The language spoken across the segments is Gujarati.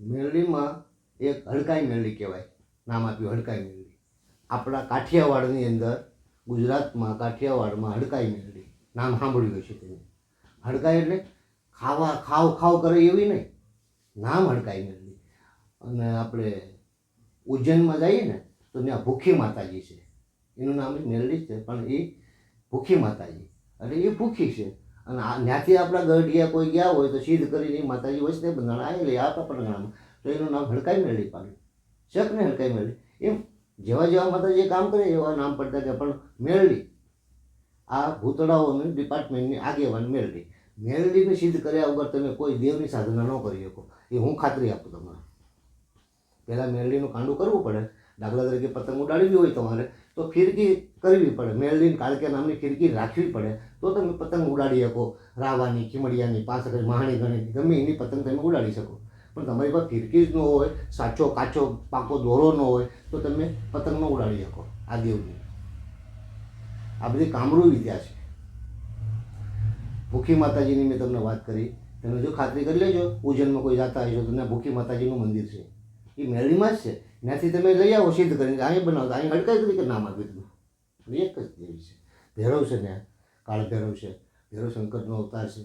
મેરડીમાં એક હડકાઈ મેરડી કહેવાય. નામ આપ્યું હડકાઈ મેરડી આપણા કાઠિયાવાડની અંદર ગુજરાતમાં કાઠિયાવાડમાં હડકાઈ મેરડી નામ સાંભળ્યું હશે તેને. હડકાઈ એટલે ખાવા, ખાવ ખાવ કરે એવી નહીં. નામ હડકાઈ મેરડી અને આપણે ઉજ્જૈનમાં જઈએ ને, તો ત્યાં ભૂખી માતાજી છે. એનું નામ મેરડી છે, પણ એ ભૂખી માતાજી. એટલે એ ભૂખી છે. અને ત્યાંથી આપણા ગઢિયા કોઈ ગયા હોય તો સિદ્ધ કરીને માતાજી વચ્ચે બંધાણા આવેલી, આ પટણામાં તો એનું નામ હડકાઈ મેળવી પાડ્યું. શક ને હડકાઈ મેળવી એમ જેવા જેવા માતાજી કામ કરે એવા નામ પડતા કે પણ મેળવી આ ભૂતળાઓની ડિપાર્ટમેન્ટની આગેવાન મેળવી મેળવીને સિદ્ધ કર્યા વગર તમે કોઈ દેવની સાધના ન કરી શકો. એ હું ખાતરી આપું તમને. પહેલાં મેળવીનું કાંડું કરવું પડે. દાખલા તરીકે પતંગ ઉડાડવી હોય તમારે. તો ફિરકી કરવી પડે. મેળવીને કાળકે નામની ફિરકી રાખવી પડે. તો તમે પતંગ ઉડાડી શકો. રાવાની, ખીમડિયાની, પાસઠ મહાણી ગણી ગમે એની પતંગ તમે ઉડાડી શકો. પણ તમારી પાસે ફિરકી જ ન હોય, સાચો કાચો પાકો દોરો ન હોય, તો તમે પતંગ ન ઉડાડી શકો. આ દેવની. આ બધી કામરૂ વિદ્યા છે. ભૂખી માતાજીની મેં તમને વાત કરી. તમે જો ખાતરી કરી લેજો ઉજ્જૈનમાં કોઈ જાતા હશો તો ભૂખી માતાજીનું મંદિર છે. એ મેળવીમાં જ છે. ત્યાંથી તમે લઈ આવો, સિદ્ધ કરીને. અહીં બનાવતા અહીં હડકાઈ તરીકે નામ આપ્યું હતું એક જ દેવી છે. ભૈરવ છે ને, કાળ ભૈરવ છે. ભૈરવ શંકરનો અવતાર છે.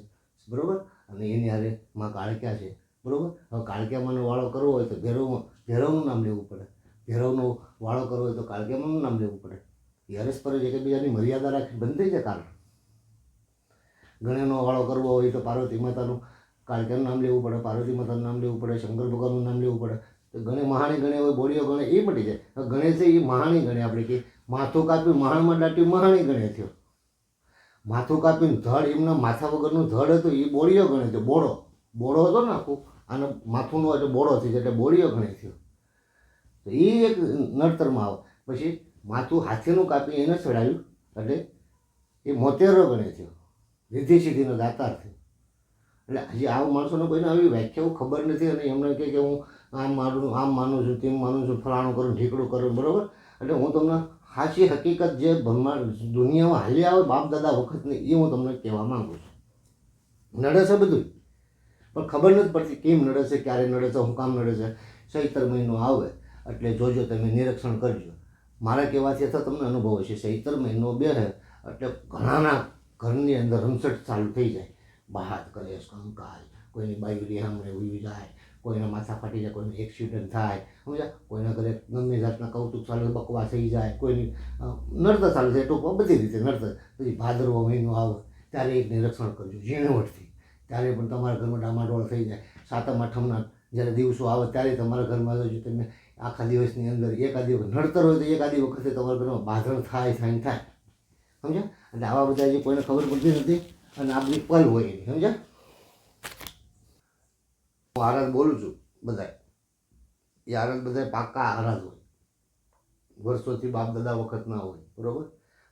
બરાબર? અને એની હારે માં કાળક્યા છે. બરાબર? હવે કાળક્યામાંનો વાળો કરવો હોય તો ભૈરવમાં, ભૈરવનું નામ લેવું પડે. ભૈરવનો વાળો કરવો હોય તો કાળક્યામાંનું નામ લેવું પડે. એ અરસ્પર એકબીજાની મર્યાદા રાખી બંધ થઈ જાય કારણ. ગણેનો વાળો કરવો હોય તો પાર્વતી માતાનું કાળક્યાનું નામ લેવું પડે, પાર્વતી માતાનું નામ લેવું પડે, શંકર ભગવાનનું નામ લેવું પડે. ગણે મહાણી ગણે હોય બોડીઓ ગણે, એ મટી જાય. ગણેશ એ મહાણી ગણે આપણે કે માથું કાપ્યું મહાણમાં દાટ્યું, મહાણી ગણે થયો. માથું કાપ્યું ધડ, એમના માથા વગરનું ધડ હતું, એ બોડીઓ ગણે થયો. બોડો બોડો હતો ને આખું, આને માથુંનો એટલે બોડો થઈ જાય એટલે બોડીઓ ગણે થયો. તો એ એક નડતરમાં આવે. પછી માથું હાથીનું કાપી એને ચડાવ્યું, એટલે એ મોતેરો ગણે થયો. રીધી સીધીનો દાતાર થયો. એટલે હજી આવા માણસોને કોઈને આવી વ્યાખ્યાઓ ખબર નથી અને એમને કહે કે હું આમ માનું આમ માનું છું, તેમ માનું છું, ફલાણું કરું, ઢીકડું કરું, બરાબર? એટલે હું તમને સાચી હકીકત જે દુનિયામાં હાલી આવે બાપ દાદા વખતની, એ હું તમને કહેવા માંગુ છું. નડે છે બધું. પણ ખબર નથી પડતી કેમ નડે છે, ક્યારે નડે છે, હું કામ નડે છે. સહિતર મહિનો આવે, એટલે જોજો તમે નિરીક્ષણ કરજો. મારા કહેવાથી અથવા તમને અનુભવ હશે સહિતર મહિનો બેહે એટલે ઘણાના ઘરની અંદર રમસટ ચાલુ થઈ જાય. બહાર કરે કંકાલ, કોઈની બાઈક સામે ઉઈ જાય કોઈના માથા ફાટી જાય, કોઈનું એક્સિડન્ટ થાય, સમજ્યા? કોઈના ઘરે ગમે જાતના કૌતુક ચાલુ બકવા થઈ જાય, કોઈની નર્ત ચાલુ થાય, ટૂંકમાં બધી રીતે નડતર પછી ભાદરવો મહિનો આવે, ત્યારે એક નિરક્ષણ કરજો, ઝીણવટથી. ત્યારે પણ તમારા ઘરમાં ડામાડોળ થઈ જાય. સાતમ, આઠમના જ્યારે દિવસો આવે, ત્યારે તમારા ઘરમાં જો તમે આખા દિવસની અંદર એકાદી વખત નડતર હોય, તો એકાદી વખતે તમારા ઘરમાં ભાદર થાય થાય થાય. સમજ્યા? એટલે આવા બધા જે કોઈને ખબર પડતી નથી, અને આ બધી પલ હોય એની, સમજ્યા? હું આરાધ બોલું છું બધા એ આરાધ બધા પાકા આરાધ હોય. વર્ષોથી બાપ દાદા વખતના હોય, બરોબર?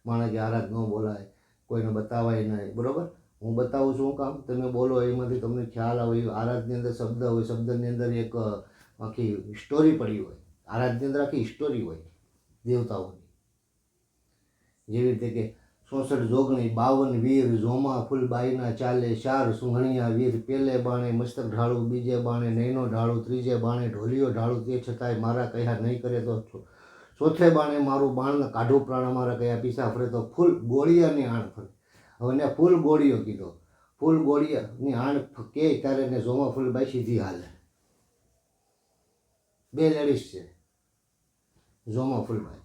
માણે કે આરાધ ન બોલાય, કોઈને બતાવાય નહીં, બરોબર? હું બતાવું છું કામ, તમે બોલો, એમાંથી તમને ખ્યાલ આવે આરાધની અંદર શબ્દ હોય, શબ્દની અંદર એક આખી સ્ટોરી પડી હોય. આરાધની અંદર આખી સ્ટોરી હોય, દેવતાઓની. જેવી રીતે કે ચોસઠ જોગણી, બાવન વીર જોમા ફૂલબાઈના ચાલે, ચાર સુંઘણિયા વીર, પેલે બાણે મસ્તક ઢાળું, બીજે બાણે નૈનો ઢાળું, ત્રીજે બાણે ઢોલિયો ઢાળું, તે છતાંય મારા કહ્યા નહીં કરે તો ચોથે બાણે મારું બાણ કાઢું પ્રાણ મારા કયા પીસા ફરે તો ફૂલ ગોળિયાની આણ ફરે. હવે ફૂલ ગોળીઓ કીધો. ફૂલ ગોળિયાની આણ કે ત્યારે ને જોમા ફૂલબાઈ સીધી હાલે. બે લેડીઝ છે. જોમા ફૂલબાઈ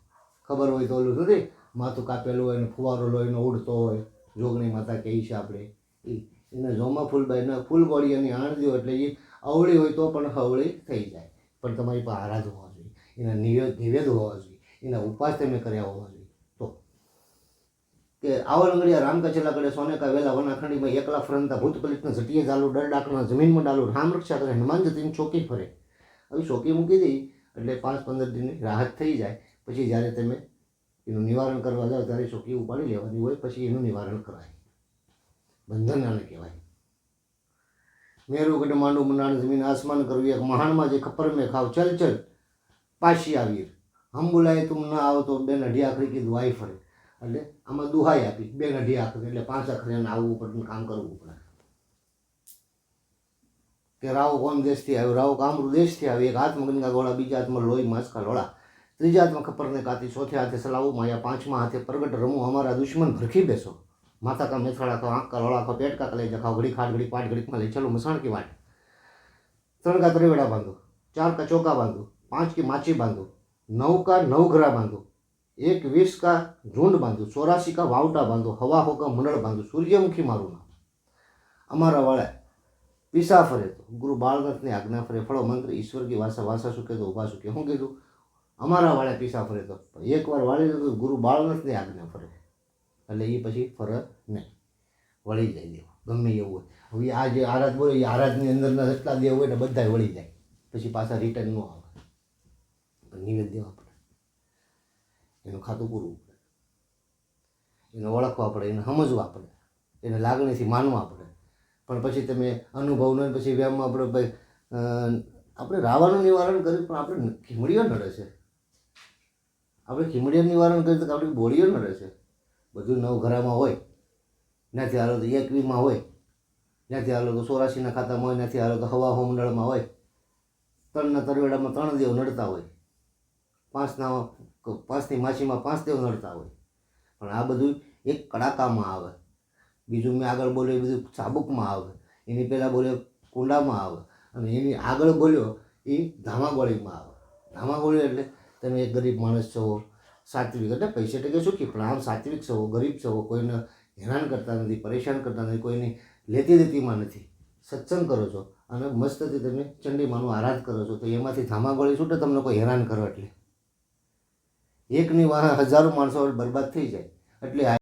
ખબર હોય તો ઓલું નથી માથું કાપેલું હોય ને ફુવારો લોહીનો ઉડતો હોય જોગણી માતા કહી છે આપણે. એ એને જોમા ફૂલબાઈને ફૂલ ગોળીઓની આણ આણજો એટલે એ અવળી હોય તો પણ હવળી થઈ જાય. પણ તમારી પાસે આરાધ હોવા જોઈએ. એના નિવેદ નિવેદ હોવા જોઈએ. એના ઉપાસ તમે કર્યા હોવા જોઈએ. તો કે આવલંગડિયા રામકચેલા કડે સોનેકા વેલા વનાખંડીમાં એકલા ફરંતા ભૂત પલિતના ઝટીએ ચાલુ ડર જમીનમાં ડાલું રામ રક્ષા કરે, હનુમાન જતીને ચોકી ફરે. હવે ચોકી મૂકી દઈ એટલે પાંચ પંદર દિનની રાહત થઈ જાય. પછી જ્યારે તમે એનું નિવારણ કરવા જાવ ત્યારે ચોકી ઉપાડી લેવાની હોય, પછી એનું નિવારણ કરાય. બંધન આને કહેવાય. મેરુ ગઢ માંડું મનાણ જમીન આસમાન કરવી એક મહાણમાં જે ખપર મેં ખાવ, ચલ ચલ, પાછી આવી હમ બોલાય તું ના આવો તો બેન અઢી આખરી કીધું વાઈ ફરે. એટલે આમાં દુહાઈ આપી, બેન અઢી આખરી, એટલે પાંચ આખરી આવવું પડે કામ કરવું પડે. કે રાવ કોણ દેશથી આવ્યો, રાવ કામરૂ દેશથી આવ્યો, એક હાથમાં ગંગા ગોળા, બીજા હાથમાં લોહી, માસકા લોળા. ત્રીજા હાથમાં ખપરને કાતી, ચોથે હાથે સલાવું, માયા પાંચમા હાથે પ્રગટ રમો, અમારા દુશ્મન ભરખી બેસો. માથા કા મેથળા કા આંખ કા લોળા ખાઓ પેટ કા કલેજા ખાઓ ઘડી ખાટ, ઘડી પાટ ઘડીમાં લઈ ચલો, મસાણ કી વાટ. ત્રણ કા ત્રેવડા બાંધો, ચાર કા ચોકા બાંધો, પાંચ કી માછી બાંધો, નવ કા નવઘરા બાંધો, એક વીસ કા ઝુંડ બાંધો, ચોરાસી કા વાવટા બાંધો, હવા હોકા મંડળ બાંધો, સૂર્યમુખી મારું નામ. અમારા વાળા પીસા ફરે તો ગુરુ બાળનાથની આજ્ઞા ફરે, ફળો મંત્ર, ઈશ્વર કી વાસા વાસા સુકે તો ઊભા શું કીધું અમારા વાળે પીસા ફરે તો. એકવાર વાળી તો ગુરુ બાળકને આગને ફરે. એટલે એ પછી ફરે નહીં. વળી જાય દેવ. ગમે એવું હોય. હવે આ જે આરાધ બોલે એ આરાધની અંદરના જેટલા દેવ હોય ને બધાય વળી જાય. પછી પાછા રિટર્ન ન આવે. નિવેદ દેવા પડે. એનું ખાતું પૂરવું પડે. એને ઓળખવા પડે, એને સમજવા પડે. એને લાગણીથી માનવા પડે. પણ પછી તમે અનુભવ ન પછી વ્યાયામમાં આપણે ભાઈ આપણે રાવાનું નિવારણ કર્યું પણ આપણે ખીમડીઓ નડે છે. આપણે ખીમડીઓ નિવારણ કરીએ તો આપણી બોડીઓ નડે છે. બધું નવઘરામાં હોય ત્યાંથી હાલો તો એકવીમાં હોય ત્યાંથી હાલો તો સોરાશીના ખાતામાં હોય ત્યાંથી હાલો તો હવા હોમનળમાં હોય, ત્રણના તરવેડામાં ત્રણ દેવ નડતા હોય. પાંચના, પાંચની માછીમાં પાંચ દેવ નડતા હોય. પણ આ બધું એક કડાકામાં આવે. બીજું મેં આગળ બોલ્યું એ બધું ચાબુકમાં આવે. એની પહેલાં બોલ્યો કુંડામાં આવે. અને એની આગળ બોલ્યો એ ધામાગોળીમાં આવે. ધામાગોળી એટલે તમે એક ગરીબ માણસ છો, સાત્વિક, એટલે પૈસે ટકે સુખી પણ આમ સાત્વિક છો, ગરીબ છો, કોઈને હેરાન કરતા નથી, પરેશાન કરતા નથી, કોઈની લેતી દેતીમાં નથી. સત્સંગ કરો છો અને મસ્તથી તમે ચંડીમાનું આરાધ કરો છો, તો એમાંથી ધામાગોળી છૂટે, તમને કોઈ હેરાન કરો એટલે. એકની વાહ હજારો માણસો બરબાદ થઈ જાય, એટલે